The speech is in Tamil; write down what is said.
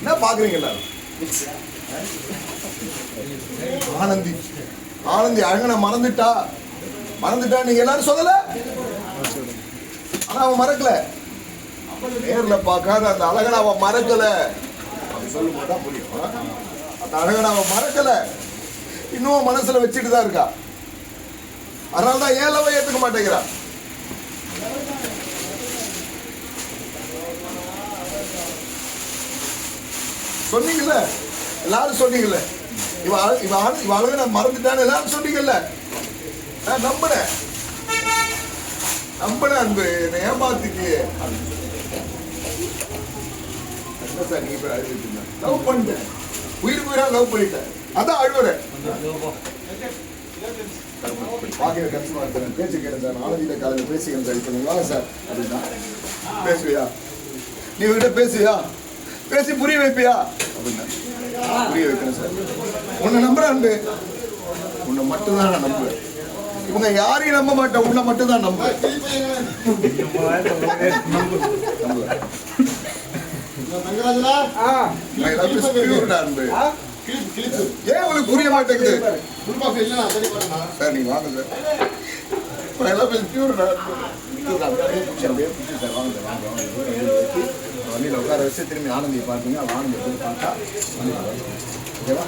என்ன பாக்குறீங்க எல்லாரும்? ஆனந்தி. ஆனந்தி அழகனை மறந்துட்டா? மறந்துட்டா நீங்க எல்லாரும் சொல்லல? ஆனா அவன் மறக்கல. நேர்ல பார்க்காத அந்த அழகனை அவன் மறக்கல. சொல்லும் போது புரியும். அந்த அழகனை அவன் மறக்கல. இன்னும் மனசுல வச்சுட்டு தான் இருக்கா. அதனால தான் ஏலவை ஏத்துக்க மாட்டேங்கிறா சொன்னீங்கல்ல? எல்லாரும் சொன்னீங்கல்ல? இவ அழ- இவ இவ அழகை நான் மறந்துட்டான்னு எல்லாரும் சொன்னீங்கல்ல? நான் நம்பினேன் நம்பினேன் அன்பு என்னை ஏமாத்திக்கு என்ன சார் நீ இப்ப அழுதுட்டு லவ் பண்ணிட்டேன். உயிர் உயிரா லவ் பண்ணிட்டேன். அதான் அழுவுறேன். பாக்கிற கஷ்டமா இருக்கு. பேச்சு கேட்டேன் சார். நாலஞ்சு காலையில் பேசிக்கிறேன் சார். இப்போ நீங்க வாங்க சார். அப்படின்னா பேசுவியா? நீ இவகிட்ட பேசுவியா? பேசி புரிய வைப்பியா? அப்படின்னா. புரிய வைக்கிறேன் சார். உன்னை நம்புறேன் அன்பு? உன்னை மட்டும்தான் நான் நம்புவேன். இவங்க யாரையும் நம்ப மாட்டேன். உன்னை மட்டும் தான் நம்புவேன். அன்பு. ஏன் உங்களுக்கு புரிய மாட்டேங்குது? சரி சார் நீங்க வாங்க sir. I love you pure டா அன்பு. உட்கார வச்சு திரும்பி ஆனந்தியை அவன் ஆனந்தி போய் பார்த்தா ஓகேவா